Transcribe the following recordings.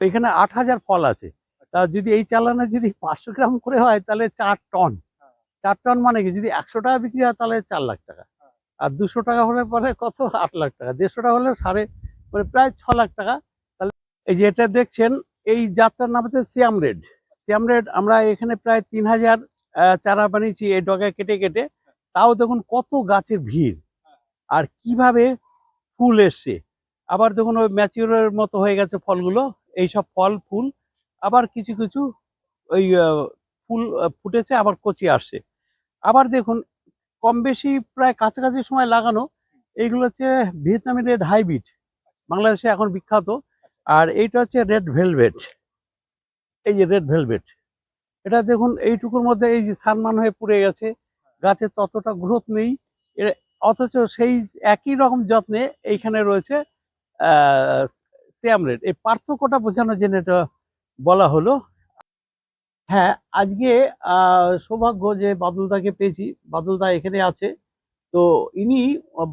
এখানে আট হাজার ফল আছে। তা যদি এই চালানে যদি পাঁচশো গ্রাম করে হয়, তাহলে চার টন। চার টন মানে কি? যদি একশো টাকা বিক্রি হয়, তাহলে চার লাখ টাকা। আর দুশো টাকা হলে পরে কত? আট লাখ টাকা। দেড়শো টাকা হলে সাড়ে মানে প্রায় ছ লাখ টাকা। তাহলে এই যে এটা দেখছেন, এই যাত্রার নাম হচ্ছে সিয়াম রেড। সিয়াম রেড, আমরা এখানে প্রায় তিন হাজার চারা বানিয়েছি এই ডগায় কেটে কেটে। তাও দেখুন কত গাছের ভিড়। আর কীভাবে ফুল এসছে। আবার দেখুন ওই ম্যাচিউরের মতো হয়ে গেছে ফলগুলো। এই সব ফল, ফুল, আবার কিছু কিছু ওই ফুল ফুটেছে, আবার কচি আসছে। আবার দেখুন, কম বেশি প্রায় কাছাকাছি সময় লাগানো, এইগুলো হচ্ছে ভিয়েতনামি রেড হাইব্রিড। বাংলাদেশে এখন বিখ্যাত। আর এইটা হচ্ছে রেড ভেলভেট। এই যে রেড ভেলভেট, এটা দেখুন, এইটুকুর মধ্যে এই যে সানমান হয়ে পুড়ে গেছে। গাছে ততটা গ্রোথ নেই। অথচ সেই একই রকম যত্নে এইখানে রয়েছে সিয়াম রেড এই পার্থক্যটা বোঝানোর জন্য এটা বলা হলো। হ্যাঁ আজকে সৌভাগ্য যে বাদলদাকে পেয়েছি। বাদলদা এখানে আছে। তো ইনি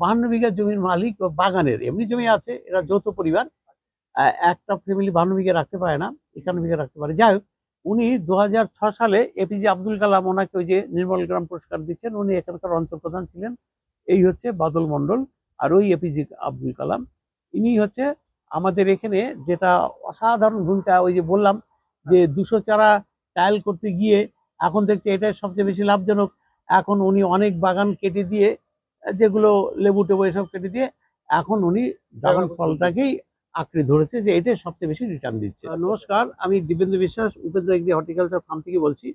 বাহান্ন বিঘা জমির মালিক বাগানের। এমনি জমি আছে, এরা যৌথ পরিবার। একটা ফ্যামিলি বাহান্ন বিঘা রাখতে পারে না, একান্ন বিঘা রাখতে পারে। যাই হোক, উনি দু সালে এপিজে আব্দুল কালাম ওনাকে ওই যে নির্মল গ্রাম পুরস্কার দিচ্ছেন। উনি এখানকার অন্তর্প্রধান ছিলেন। এই হচ্ছে বাদল মণ্ডল আর ওই এপিজে আব্দুল কালাম। ইনি হচ্ছে আমাদের এখানে যেটা অসাধারণ ভূমিকা ওই যে বললাম যে দুশো চারা ট্রায়াল করতে গিয়ে এখন দেখছি এটাই সবচেয়ে বেশি লাভজনক। এখন উনি অনেক বাগান কেটে দিয়ে যেগুলো লেবু টেবু এসব কেটে দিয়ে এখন উনি ড্রাগন ফলটাকেই আঁকড়ে ধরেছে যে এটাই সবচেয়ে বেশি রিটার্ন দিচ্ছে। নমস্কার আমি দিবেন্দ্র বিশ্বাস উপেন্দ্র এগ্রি হর্টিকালচার ফার্ম থেকে বলছি।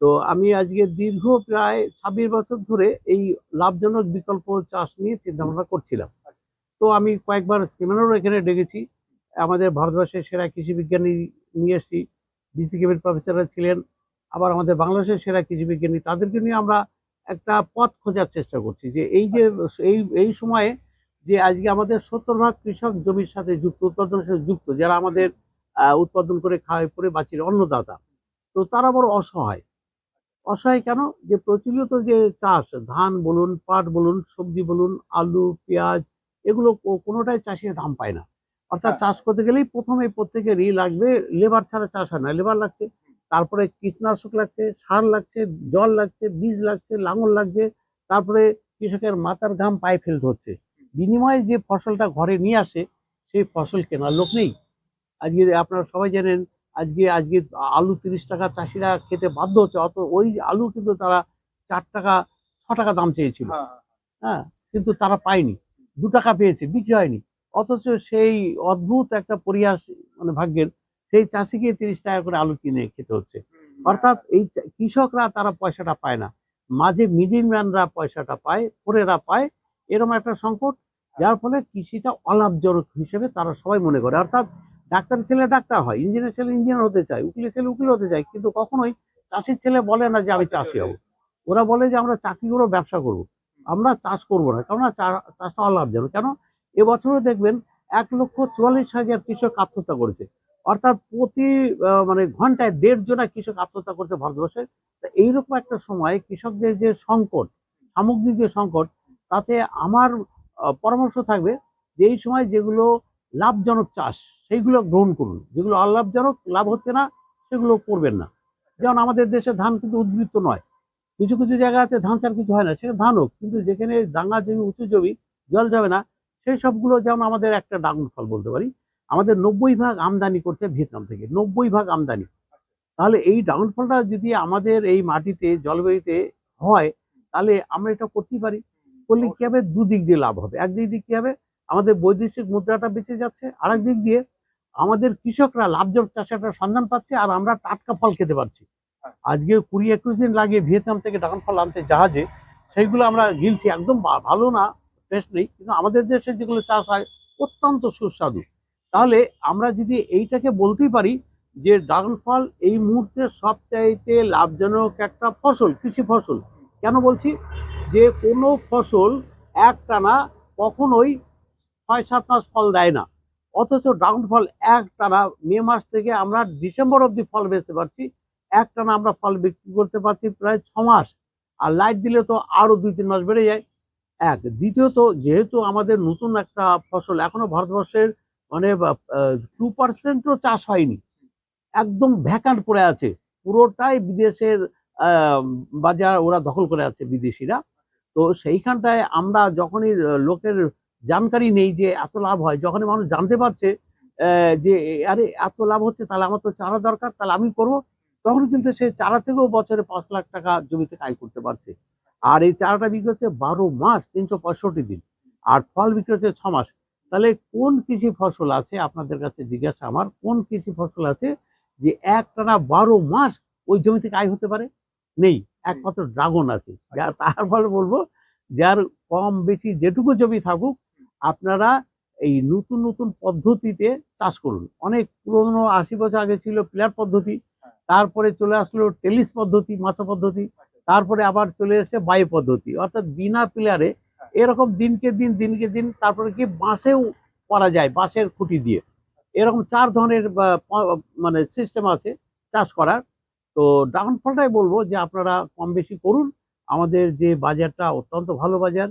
তো আমি আজকে দীর্ঘ প্রায় ছাব্বিশ বছর ধরে এই লাভজনক বিকল্প চাষ নিয়ে চিন্তা ভাবনা করছিলাম। তো আমি কয়েকবার সেমিনারও এখানে ডেকেছি। আমাদের ভারতবর্ষের সেরা কৃষি বিজ্ঞানী নিয়ে এসেছি। ডিসি কেবির প্রফেসররা ছিলেন। আবার আমাদের বাংলাদেশের সেরা কৃষি বিজ্ঞানী, তাদেরকে নিয়ে আমরা একটা পথ খোঁজার চেষ্টা করছি যে এই যে এই এই সময়ে যে আজকে আমাদের সত্তর ভাগ কৃষক জমির সাথে যুক্ত, উৎপাদনের সাথে যুক্ত, যারা আমাদের উৎপাদন করে খাওয়াই পরে বাঁচির অন্নদাতা তো তারা বড় অসহায়। অসহায় কেন? যে প্রচলিত যে চাষ, ধান বলুন, পাট বলুন, সবজি বলুন, আলু, পেঁয়াজ এগুলো কোনোটাই চাষিরা দাম পায় না। অর্থাৎ হ্যাঁ। চাষ করতে গেলেই প্রথমে প্রত্যেকেরই লাগবে লেবার ছাড়া চাষ হয় না। লেবার লাগছে তারপরে কীটনাশক লাগছে সার লাগছে জল লাগছে বীজ লাগছে লাঙল লাগছে তারপরে কৃষকের মাথার ঘাম পায়ে ফেলতে হচ্ছে। বিনিময়ে যে ফসলটা ঘরে নিয়ে আসে সেই ফসল কেনার লোক নেই। আজকে আপনারা সবাই জানেন আজকে আজকে আলু তিরিশ টাকা চাষিরা খেতে বাধ্য হচ্ছে অত ওই আলু কিন্তু তারা চার টাকা ছ টাকা দাম চেয়েছিল। হ্যাঁ কিন্তু তারা পায়নি। দু টাকা পেয়েছে, বিক্রি হয়নি। অথচ সেই অদ্ভুত একটা পরিহাস মানে ভাগ্যের, সেই চাষিকে তিরিশ টাকা করে আলু কিনে খেতে হচ্ছে। অর্থাৎ এই কৃষকরা তারা পয়সাটা পায় না। মাঝে মিডিল ম্যানরা পয়সাটা পায়, পরেরা পায় এরকম একটা সংকট, যার ফলে কৃষিটা অলাভজনক হিসেবে তারা সবাই মনে করে। অর্থাৎ ডাক্তার ছেলে ডাক্তার হয় ইঞ্জিনিয়ার ছেলে ইঞ্জিনিয়ার হতে চায়, উকিলের ছেলে উকিল হতে চায়, কিন্তু কখনোই চাষির ছেলে বলে না যে আমি চাষি হব। ওরা বলে যে আমরা চাকরি করব ব্যবসা করব। আমরা চাষ করব না চা- চাষটা অলাভজনক কেন? এবছরও দেখবেন এক লক্ষ চুয়াল্লিশ হাজার কৃষক আত্মহত্যা করেছে। অর্থাৎ প্রতি মানে ঘন্টায় দেড় জনা কৃষক আত্মহত্যা করছে ভারতবর্ষে। তা এইরকম একটা সময় কৃষকদের যে সংকট সামগ্রিক যে সংকট, তাতে আমার পরামর্শ থাকবে যে এই সময় যেগুলো লাভজনক চাষ, সেইগুলো গ্রহণ করুন। যেগুলো অলাভজনক, লাভ হচ্ছে না, সেগুলো করবেন না। যেমন আমাদের দেশে ধান কিন্তু উদ্বৃত্ত নয়। কিছু কিছু জায়গা আছে, ধান ছাড়া কিছু হয় না সেখানে ধান হোক, কিন্তু যেখানে ডাঙ্গা জমি, উঁচু জমি, জল যাবে না, সেই সবগুলো যেমন আমাদের একটা ডাউন ফল বলতে পারি, আমাদের নব্বই ভাগ আমদানি হয় ভিয়েতনাম থেকে, নব্বই ভাগ আমদানি। তাহলে এই ডাউনফলটা যদি আমাদের এই মাটিতে, জলবায়ুতে হয়, তাহলে আমরা এটা করতেই পারি। করলে কি হবে? দুদিক দিয়ে লাভ হবে। একদিক দিয়ে কি হবে? আমাদের বৈদেশিক মুদ্রাটা বেঁচে যাচ্ছে আর দিক দিয়ে আমাদের কৃষকরা লাভজনক চাষে একটা সন্ধান পাচ্ছে, আর আমরা টাটকা ফল খেতে পারছি। আজকে কুড়ি একুশ দিন লাগে ভিয়েতনাম থেকে ড্রাগন ফল আনতে জাহাজে, সেইগুলো আমরা গিলছি। একদম ভালো না টেস্ট নেই। কিন্তু আমাদের দেশে যেগুলো চাষ হয়, অত্যন্ত সুস্বাদু। তাহলে আমরা যদি এইটাকে বলতেই পারি যে ড্রাগন ফল এই মুহূর্তে সবচাইতে লাভজনক একটা ফসল, কৃষি ফসল। কেন বলছি? যে কোনো ফসল একটানা কখনোই ছয়, সাত মাস ফল দেয় না। অথচ ড্রাগন ফল একটানা মে মাস থেকে আমরা ডিসেম্বর অবধি ফল বেচতে পারছি। একটানা আমরা ফল বিক্রি করতে পারছি প্রায় ছ মাস। আর লাইট দিলে তো আরও দুই, তিন মাস বেড়ে যায়। এক, দ্বিতীয়ত যেহেতু আমাদের নতুন একটা ফসল এখনও ভারতবর্ষের মানে টু পার্সেন্টও চাষ হয়নি। একদম ভ্যাকান্ট পড়ে আছে। পুরোটাই বিদেশের বাজার ওরা দখল করে আছে বিদেশিরা। তো সেইখানটায় আমরা যখনই লোকের জানকারি নেই যে এত লাভ হয়, যখনই মানুষ জানতে পারছে যে আরে, এত লাভ হচ্ছে, তাহলে আমার তো চারা দরকার, তাহলে আমি করব। তখন কিন্তু সে চারা থেকেও বছরে পাঁচ লাখ টাকা জমি থেকে আয় করতে পারছে। আর এই চারাটা বিক্রি হচ্ছে বারো মাস, তিনশো পঁয়ষট্টি দিন। আর ফল বিক্রি হচ্ছে ছ মাস। তাহলে কোন কৃষি ফসল আছে? আপনাদের কাছে জিজ্ঞাসা আমার, কোন কৃষি ফসল আছে যে একটানা বারো মাস ওই জমি থেকে আয় হতে পারে? নেই, একমাত্র ড্রাগন আছে। যা তার ফলে বলব, যার কম বেশি যেটুকু জমি থাকুক, আপনারা এই নতুন নতুন পদ্ধতিতে চাষ করুন। অনেক পুরনো আশি বছর আগে ছিল প্লেয়ার পদ্ধতি তারপরে চলে আসলো টেলিস পদ্ধতি, মাছা পদ্ধতি, তারপরে আবার চলে এসে বায়ু পদ্ধতি। অর্থাৎ বিনা প্লেয়ারে এরকম দিনকে দিন দিনকে দিন তারপরে কি বাঁশেও করা যায়, বাঁশের খুঁটি দিয়ে। এরকম চার ধরনের মানে সিস্টেম আছে চাষ করার। তো ড্রাগন ফলটাই বলব যে আপনারা কম বেশি করুন। আমাদের যে বাজারটা অত্যন্ত ভালো বাজার,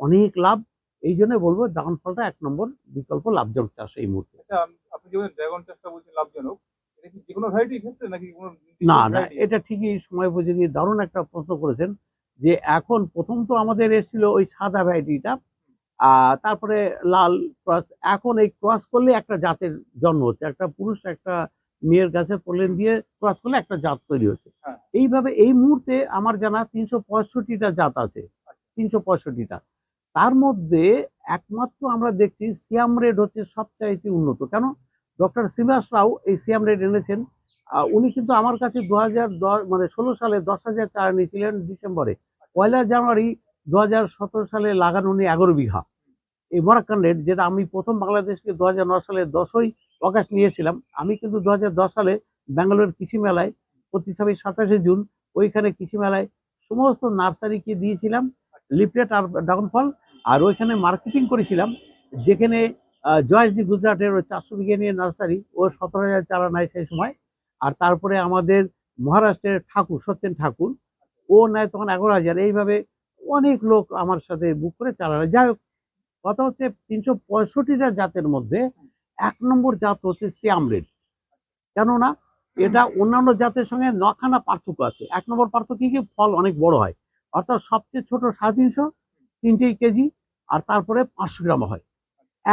অনেক লাভ। এই জন্য বলব ড্রাগন ফলটা এক নম্বর বিকল্প লাভজনক চাষ এই মুহূর্তে। আচ্ছা আপনি ড্রাগন চাষটা বলছেন লাভজনক না না এটা ঠিকই সময় উপযোগী দারুণ একটা প্রশ্ন করেছেন যে এখন প্রথম তো আমাদের এসেছিল ওই সাদা ভ্যারাইটিটা আর তারপরে লাল ক্রস এখন এই ক্রস করলে একটা জাতের জন্ম হচ্ছে একটা পুরুষ একটা মেয়ের কাছে পোলেন দিয়ে ক্রস করলে একটা জাত তৈরি হচ্ছে। হ্যাঁ। এইভাবে এই মুহূর্তে আমার জানা তিনশো পঁয়ষট্টিটা জাত আছে তিনশো পঁয়ষট্টিটা। তার মধ্যে একমাত্র আমরা দেখছি সিয়াম রেড হচ্ছে সবচাইতে উন্নত। কেন? ডক্টর শ্রীবাস রাও এই সিয়াম রেড এনেছেন। উনি কিন্তু আমার কাছে দু হাজার দশ মানে ষোলো সালে দশ হাজার চারা নিয়েছিলেন ডিসেম্বরে। পয়লা জানুয়ারি দু হাজার সতেরো সালে লাগান উনি এগারো বিঘা। এই মরাক্কান রেড, যেটা আমি প্রথম বাংলাদেশকে দু হাজার নয় সালে দশই অগাস্ট নিয়েছিলাম, আমি কিন্তু দু হাজার দশ সালে ব্যাঙ্গালোর কৃষি মেলায় পঁচিশ, ছাব্বিশ, সাতাশে জুন, ওইখানে কৃষি মেলায় সমস্ত নার্সারিকে দিয়েছিলাম, লিফলেট আর ড্রাগন ফল আর ওইখানে মার্কেটিং করেছিলাম, যেখানে আহ, গুজরাটের ওই চারশো বিঘে নিয়ে নার্সারি ও সতেরো হাজার চারা নেয় সেই সময়। আর তারপরে আমাদের মহারাষ্ট্রের ঠাকুর সত্যেন ঠাকুর ও নেয় তখন এগারো হাজার। এইভাবে অনেক লোক আমার সাথে বুক করে চারা নেয়। যাই হোক কথা হচ্ছে তিনশো পঁয়ষট্টিটা জাতের মধ্যে এক নম্বর জাত হচ্ছে সিয়াম রেড। কেননা এটা অন্যান্য জাতের সঙ্গে নখানা পার্থক্য আছে। এক নম্বর পার্থক্য কি? ফল অনেক বড় হয়। অর্থাৎ সবচেয়ে ছোট সাড়ে তিনশো তিনটেই কেজি আর তারপরে পাঁচশো গ্রাম হয়।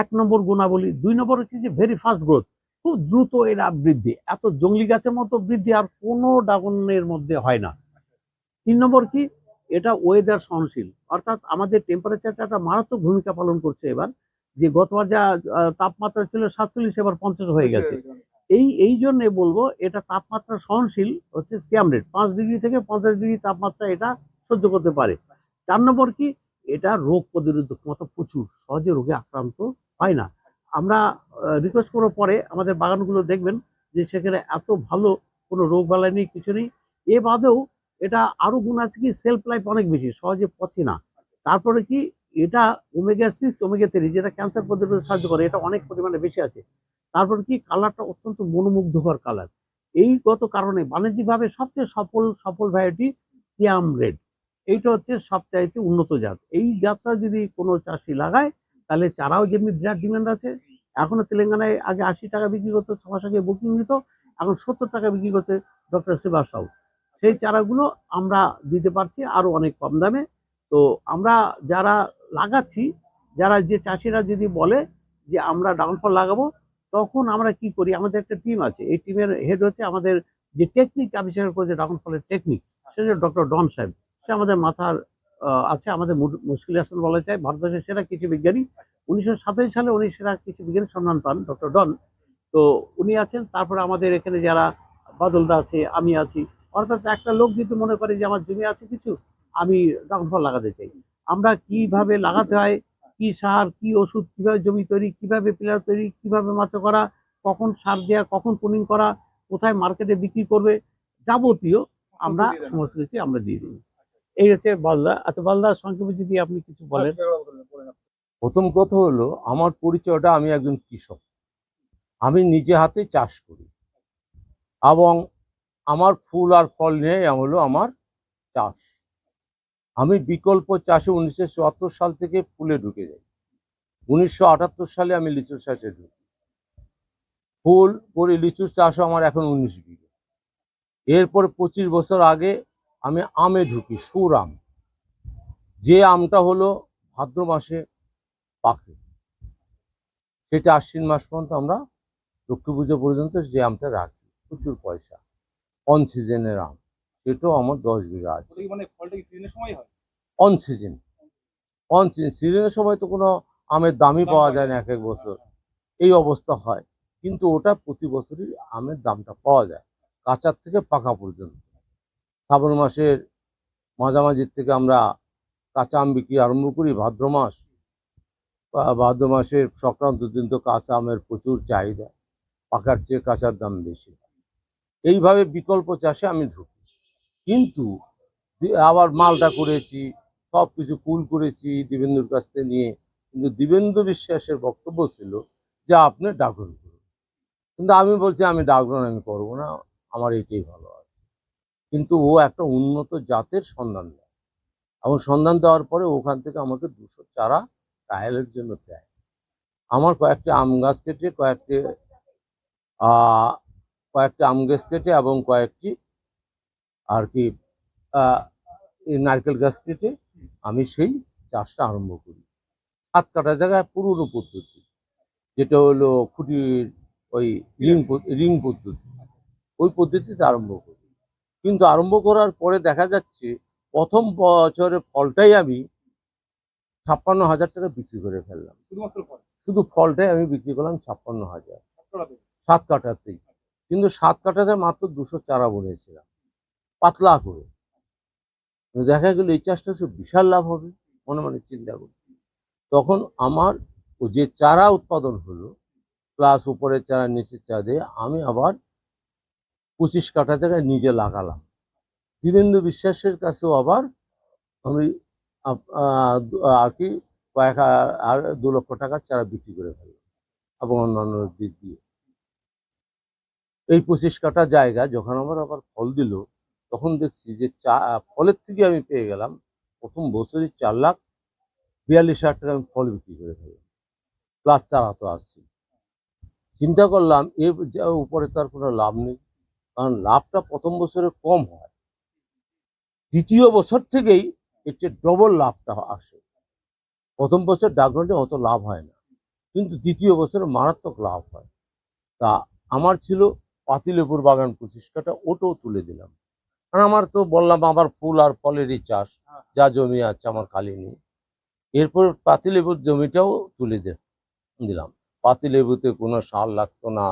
এক নম্বর গুণাবলী দুই নম্বর হচ্ছে যে ভেরি ফাস্ট গ্রোথ খুব দ্রুত এরা বৃদ্ধি। এত জঙ্গলি গাছের মতো বৃদ্ধি আর কোনো ডাগনের মধ্যে হয় না। তিন নম্বর কি? এটা ওয়েদার সহনশীল। অর্থাৎ আমাদের টেম্পারেচারটা একটা মারাত্মক ভূমিকা পালন করছে এবার যে গতবার যা তাপমাত্রা ছিল সাতচল্লিশ এবার পঞ্চাশ হয়ে গেছে। এই এই জন্য বলব এটা তাপমাত্রা সহনশীল হচ্ছে সিয়াম রেট পাঁচ ডিগ্রি থেকে পঞ্চাশ ডিগ্রি তাপমাত্রা এটা সহ্য করতে পারে। চার নম্বর কি? এটা রোগ প্রতিরোধক ক্ষমতা প্রচুর, সহজে রোগে আক্রান্ত হয় না। আমরা রিকোয়েস্ট করার পরে আমাদের বাগানগুলো দেখবেন যে সেখানে এত ভালো কোনো রোগ বালাই নেই, কিছু নেই। এ বাদেও এটা আরও গুণ আছে কি সেলফ লাইফ অনেক বেশি, সহজে পচে না। তারপরে কি, এটা ওমেগা সিক্স ওমেগা থ্রি যেটা ক্যান্সার প্রতিরোধে সাহায্য করে, এটা অনেক পরিমাণে বেশি আছে। তারপর কি কালারটা অত্যন্ত মনোমুগ্ধকর কালার এই গত কারণে বাণিজ্যিকভাবে সবচেয়ে সফল সফল ভ্যারাইটি সিয়াম রেড এইটা হচ্ছে সবচাইতে উন্নত জাত। এই জাতটা যদি কোনো চাষি লাগায়, তাহলে চারাও যেমনি বিরাট ডিমান্ড আছে, এখনও তেলেঙ্গানায় আগে আশি টাকা বিক্রি করতো ছ মাস আগে বুকিং নিত এখন সত্তর টাকা বিক্রি করছে ডক্টর সেবা সাউ সেই চারাগুলো আমরা দিতে পারছি আরও অনেক কম দামে। তো আমরা যারা লাগাচ্ছি, যারা যে চাষিরা যদি বলে যে আমরা ডাউন ফল লাগাবো, তখন আমরা কি করি? আমাদের একটা টিম আছে। এই টিমের হেড হচ্ছে আমাদের যে টেকনিক আবিষ্কার করেছে ডাউনফলের টেকনিক সেটা ডক্টর ডন সাহেব সে আমাদের মাথার আহ, আছে আমাদের মুশকিল হাসান বলা যায় ভারতবর্ষের সেরা কৃষি বিজ্ঞানী। উনিশশো সাতাশ সালে উনি সেরা কৃষি বিজ্ঞানী সম্মান পান ডক্টর ডন। তো উনি আছেন তারপরে আমাদের এখানে যারা বাদলদা আছে আমি আছি অর্থাৎ একটা লোক যদি মনে করে যে আমার জমি আছে কিছু আমি ড্রাগন ফল লাগাতে চাই। আমরা কীভাবে লাগাতে হয় কি সার কি ওষুধ কীভাবে জমি তৈরি কীভাবে পিলার তৈরি কীভাবে মাছ করা কখন সার দেওয়া কখন পুনিং করা কোথায় মার্কেটে বিক্রি করবে যাবতীয় আমরা সমস্ত কিছু আমরা দিয়ে দিই এই হচ্ছে বালদা। আচ্ছা বালদা সংক্ষেপে যদি আপনি কিছু বলেন। প্রথম কথা হলো আমার পরিচয়টা আমি একজন কৃষক। আমি নিজে হাতে চাষ করি। এবং আমার ফুল আর ফল নিয়ে হলো আমার চাষ। আমি বিকল্প চাষে উনিশশো চুয়াত্তর সাল থেকে ফুলে ঢুকে যাই। উনিশশো আটাত্তর সালে আমি লিচুর চাষে ঢুকি। ফুল করে লিচুর চাষও আমার এখন উনিশ বিঘে। এরপর পঁচিশ বছর আগে আমি আমে ঢুকি সুর আম। যে আমটা হলো ভাদ্র মাসে পাকে সেটা আশ্বিন মাস পর্যন্ত আমরা লক্ষ্মী পুজো পর্যন্ত যে আমটা রাখি। প্রচুর পয়সা। অন সিজনের আম। সেটাও আমার দশ বিঘা আছে। হয়? অন সিজন অন সিজন সিজনের সময় তো কোনো আমের দামই পাওয়া যায় না এক এক বছর। এই অবস্থা হয়। কিন্তু ওটা প্রতি বছরই আমের দামটা পাওয়া যায়। কাঁচার থেকে পাকা পর্যন্ত। শ্রাবণ মাসের মাঝামাঝির থেকে আমরা কাঁচা আম বিক্রি আরম্ভ করি, ভাদ্র মাস। ভাদ্র মাসের সংক্রান্ত দিন তো কাঁচা আমের প্রচুর চাহিদা, পাকার চেয়ে কাঁচার দাম বেশি। এইভাবে বিকল্প চাষে আমি ঢুকি। কিন্তু আবার মালটা করেছি সব কিছু কুল করেছি দিবেন্দুর কাছ থেকে নিয়ে। কিন্তু দিবেন্দু বিশ্বাসের বক্তব্য ছিল যে আপনি ডাকন। করুন কিন্তু আমি বলছি, আমি ডাকন, আমি করব না, আমার এটাই ভালো। কিন্তু ও একটা উন্নত জাতের সন্ধান দেয় এবং সন্ধান দেওয়ার পরে ওখান থেকে আমাকে দুশো চারা ট্রায়ালের জন্য দেয়। আমার কয়েকটি আম গাছ কেটে কয়েকটি কয়েকটি আম গাছ কেটে এবং কয়েকটি আর কি নারকেল গাছ কেটে আমি সেই চাষটা আরম্ভ করি। হাত কাটা জায়গায় পুরনো পদ্ধতি যেটা হলো খুঁটির ওই রিং রিং পদ্ধতি। ওই পদ্ধতিতে আরম্ভ করি। কিন্তু আরম্ভ করার পরে দেখা যাচ্ছে প্রথম বছরের ফলটাই আমি ছাপ্পান্ন হাজার টাকা বিক্রি করে ফেললাম। শুধু ফলটাই আমি বিক্রি করলাম ছাপ্পান্ন হাজার। সাত কাটাতেই? কিন্তু সাত কাটাতে মাত্র দুশো চারা বলেছিলাম পাতলা করে। দেখা গেল এই চাষটা সব বিশাল লাভ হবে মনে মনে চিন্তা করছি। তখন আমার ও যে চারা উৎপাদন হলো প্লাস উপরের চারা নিচের চারা দিয়ে আমি আবার পঁচিশ কাঠা জায়গায় নিজে লাগালাম। দিবেন্দু বিশ্বাসের কাছেও আবার আমি আর কি কয়েক আর দু লক্ষ টাকার চারা বিক্রি করে ফেললাম এবং অন্যান্য দিক দিয়ে। এই পঁচিশ কাঠা জায়গা যখন আমার আবার ফল দিল, তখন দেখছি যে চা, ফলের থেকে আমি পেয়ে গেলাম প্রথম বছরই চার লাখ বিয়াল্লিশ হাজার টাকা আমি ফল বিক্রি করে ফেললাম। প্লাস চারা তো আসছে। চিন্তা করলাম এর উপরে তার কোনো লাভ নেই। কারণ লাভটা প্রথম বছরে কম হয়। দ্বিতীয় বছর থেকেই এর চেয়ে ডবল লাভটা আসে। প্রথম বছর ডাকঘন্টে অত লাভ হয় না, কিন্তু দ্বিতীয় বছরে মারাত্মক লাভ হয়। তা আমার ছিল পাতিলেবুর বাগান পঁচিশ ওটাও তুলে দিলাম। কারণ আমার তো বললাম, আমার ফুল আর ফলেরই চাষ, যা জমি আছে আমার খালি নেই। এরপর পাতিলেবুর জমিটাও তুলে দিলাম। পাতিলেবুতে কোনো সার লাগতো না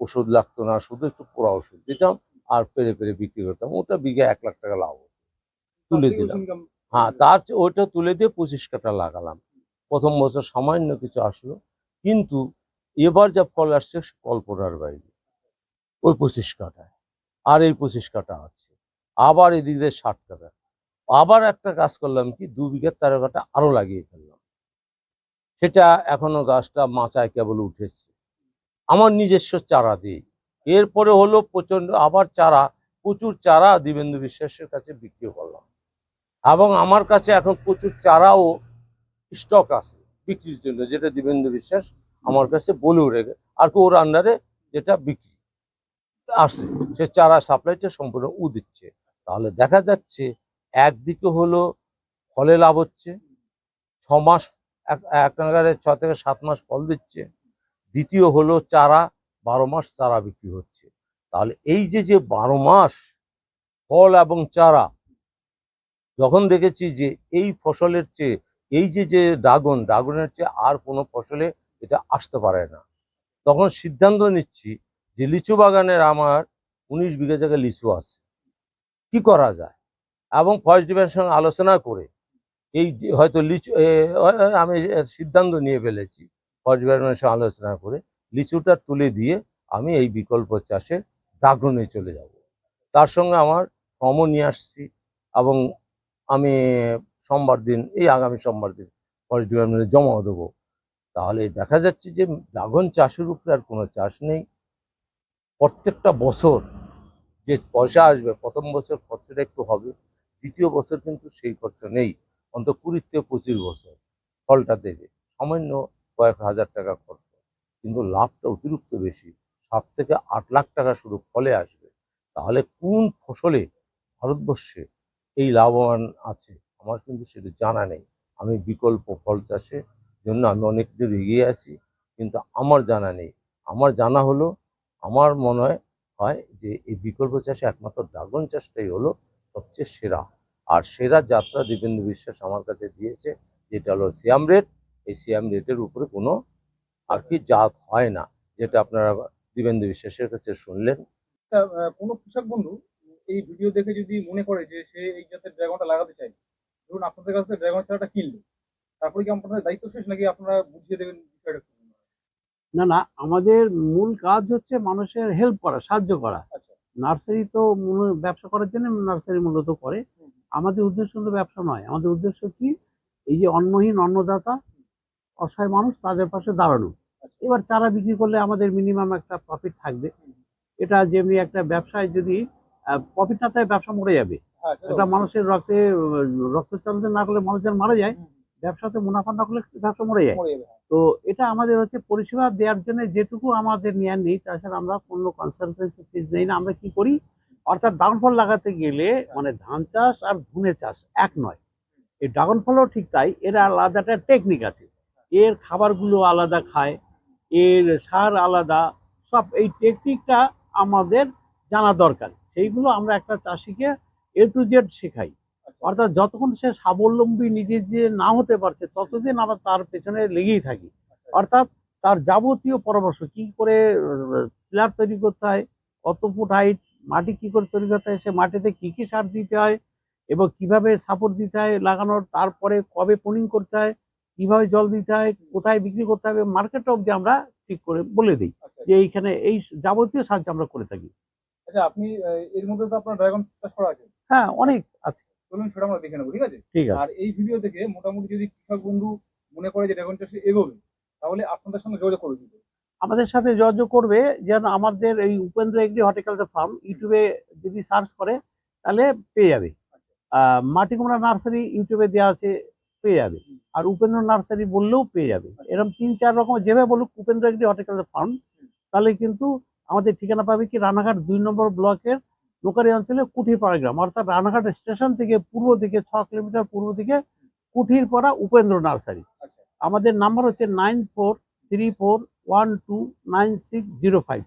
ওষুধ লাগতো না শুধু একটু পোড়া ওষুধ দিতাম আর পেরে পেরে বিক্রি করতাম। ওটা বিঘা এক লাখ টাকা লাভ তুলে দিলাম। হ্যাঁ তার ওইটা তুলে দিয়ে পঁচিশ কাটা লাগালাম। প্রথম বছর সামান্য কিছু আসলো কিন্তু এবার যা ফল আসছে কল্পনার বাইরে। ওই পঁচিশ কাটায়। আর এই পঁচিশ কাটা আছে। আবার এদিক দিয়ে ষাট কাটা। আবার একটা কাজ করলাম কি দু বিঘার তেরো কাটা আরও লাগিয়ে ফেললাম। সেটা এখনও গাছটা মাচায় কেবল উঠেছে। আমার নিজস্ব চারা দিই। এরপরে হলো প্রচণ্ড আবার চারা, প্রচুর চারা দিবেন্দু বিশ্বাসের কাছে বিক্রি করলাম। এবং আমার কাছে এখন প্রচুর চারাও স্টক আছে বিক্রির জন্য, যেটা দিবেন্দু বিশ্বাস আমার কাছে বলেও রেখে আর ওর আন্ডারে যেটা বিক্রি আসছে সে চারা সাপ্লাইটা সম্পূর্ণ উ দিচ্ছে। তাহলে দেখা যাচ্ছে একদিকে হলো ফলে লাভ হচ্ছে, ছ মাস, এক নাগারে ছ থেকে সাত মাস ফল দিচ্ছে দ্বিতীয় হলো চারা, বারো মাস চারা বিক্রি হচ্ছে। তাহলে এই যে যে বারো মাস ফল এবং চারা, যখন দেখেছি যে এই ফসলের চেয়ে, এই যে যে ড্রাগন, ড্রাগনের চেয়ে আর কোনো ফসলে এটা আসতে পারে না। তখন সিদ্ধান্ত নিচ্ছি যে লিচু বাগানের আমার উনিশ বিঘা জায়গায় লিচু আছে। কি করা যায়? এবং ফরেস্ট ডিপার্টমেন্টের সঙ্গে আলোচনা করে এই হয়তো লিচু আমি সিদ্ধান্ত নিয়ে ফেলেছি। ফরেস্ট সঙ্গে আলোচনা করে লিচুটা তুলে দিয়ে আমি এই বিকল্প চাষের ড্রাগনে চলে যাব। তার সঙ্গে আমার ফর্মও নিয়ে আসছি এবং আমি সোমবার দিন, এই আগামী সোমবার দিন ফরেস্ট ডিপার্টমেন্টে জমা দেবো। তাহলে দেখা যাচ্ছে যে ড্রাগন চাষের উপরে আর কোনো চাষ নেই। প্রত্যেকটা বছর যে পয়সা আসবে, প্রথম বছর খরচটা একটু হবে, দ্বিতীয় বছর কিন্তু সেই খরচ নেই। অন্তত কুড়ির থেকে পঁচিশ বছর ফলটা দেবে। সামান্য কয়েক হাজার টাকা খরচ। কিন্তু লাভটা অতিরিক্ত বেশি। সাত থেকে আট লাখ টাকা শুধু ফলে আসবে। তাহলে কোন ফসলে ভারতবর্ষে এই লাভবান আছে? আমার কিন্তু সেটা জানা নেই। আমি বিকল্প ফল চাষের জন্য আমি অনেক দূর এগিয়ে আছি, কিন্তু আমার জানা নেই। আমার জানা হলো, আমার মনে হয় যে এই বিকল্প চাষে একমাত্র ড্রাগন চাষটাই হলো সবচেয়ে সেরা। আর সেরা যাত্রা দীপেন্দ্র বিশ্বাস আমার কাছে দিয়েছে, যেটা হলো সিয়াম রেট এই সিয়াম রেটের উপরে কোনো আর কি জাত হয় না যেটা আপনারা দীপেন্দ্র বিশ্বাসের কাছে শুনলেন। কোনো কৃষক বন্ধু এই ভিডিও দেখে যদি মনে করে যে সে এই জাতের ড্রাগনটা লাগাতে চায় ধরুন আপনাদের কাছ থেকে ড্রাগন চারাটা কিনলো তারপরে কি আপনাদের দায়িত্ব শেষ নাকি আপনারা বুঝিয়ে দেবেন বিষয়টা না না আমাদের মূল কাজ হচ্ছে মানুষের হেল্প করা সাহায্য করা। আচ্ছা। নার্সারি তো মূল- ব্যবসা করার জন্য নার্সারি মূলত করে। আমাদের উদ্দেশ্য কিন্তু ব্যবসা নয় আমাদের উদ্দেশ্য কি? এই যে অন্নহীন অন্নদাতা অসহায় মানুষ তাদের পাশে দাঁড়ানো। আচ্ছা। এবার চারা বিক্রি করলে আমাদের মিনিমাম একটা প্রফিট থাকবে। এটা যেমনি একটা ব্যবসায় যদি প্রফিট না থাকে ব্যবসা মরে যাবে। হ্যাঁ এটা মানুষের রক্তে রক্ত চলাচল না করলে মানুষ যেন মারা যায় ব্যবসাতে মুনাফা না করলে ব্যবসা মরে যায়। হ্যাঁ। তো এটা আমাদের হচ্ছে পরিষেবা দেওয়ার জন্য যেটুকু আমাদের নেওয়ার নেই তাছাড়া আমরা কোনো কনসালটেন্সি ফিস নেই না। আমরা কি করি? অর্থাৎ ড্রাগন ফল লাগাতে গেলে মানে ধান চাষ আর ধুনে চাষ এক নয়। এই ড্রাগন ফলও ঠিক তাই এর আলাদা একটা টেকনিক আছে। এর খাবারগুলো আলাদা খায় এর সার আলাদা সব এই টেকনিকটা আমাদের জানা দরকার। সেইগুলো আমরা একটা চাষিকে এ টু জেড শেখাই। আচ্ছা, অর্থাৎ যতক্ষণ সে স্বাবলম্বী নিজে যে না হতে পারছে ততদিন আমরা তার পেছনে লেগেই থাকি। আচ্ছা, অর্থাৎ তার যাবতীয় পরামর্শ কি করে পিলার তৈরি করতে হয় কত ফুট হাইট মাটি কি করে তৈরি করতে হয় সে মাটিতে কি কি সার দিতে হয় এবং কীভাবে সাপোর্ট দিতে হয় লাগানোর তারপরে কবে পোনিং করতে হয় কীভাবে জল দিতে হয় কোথায় বিক্রি করতে হবে মার্কেট অবধি আমরা ঠিক করে বলে দিই আচ্ছা, যে এইখানে এই যাবতীয় সাহায্য আমরা করে থাকি। আচ্ছা আপনি এর মধ্যে তো আপনার ড্রাগন চাষ করা আছে। হ্যাঁ অনেক আছে। চলুন সেটা আমরা দেখে নেব ঠিক আছে? ঠিক আছে। আর এই ভিডিও দেখে মোটামুটি যদি কৃষক বন্ধু মনে করে যে ড্রাগন চাষে এগোবে তাহলে আপনাদের সঙ্গে যোগাযোগ করে দিবে আমাদের সাথে যোগাযোগ করবে যেন আমাদের এই উপেন্দ্র এগ্রি হর্টিকালচার ফার্ম ইউটিউবে যদি সার্চ করে তাহলে পেয়ে যাবে। আহ, মাটিকুমড়া নার্সারি ইউটিউবে দেওয়া আছে পেয়ে যাবে। আর উপেন্দ্র নার্সারি বললেও পেয়ে যাবে। এরকম তিন চার রকম যেভাবে বলুক উপেন্দ্র এগ্রি হর্টিকালচার ফার্ম তাহলে কিন্তু আমাদের ঠিকানা পাবে কি রানাঘাট দুই নম্বর ব্লকের নোকারি অঞ্চলে কুঠিরপাড়া গ্রাম। অর্থাৎ রানাঘাট স্টেশন থেকে পূর্ব দিকে ছ কিলোমিটার পূর্ব দিকে কুঠিরপাড়া উপেন্দ্র নার্সারি। আচ্ছা। আমাদের নাম্বার হচ্ছে nine four three four one two nine six zero five.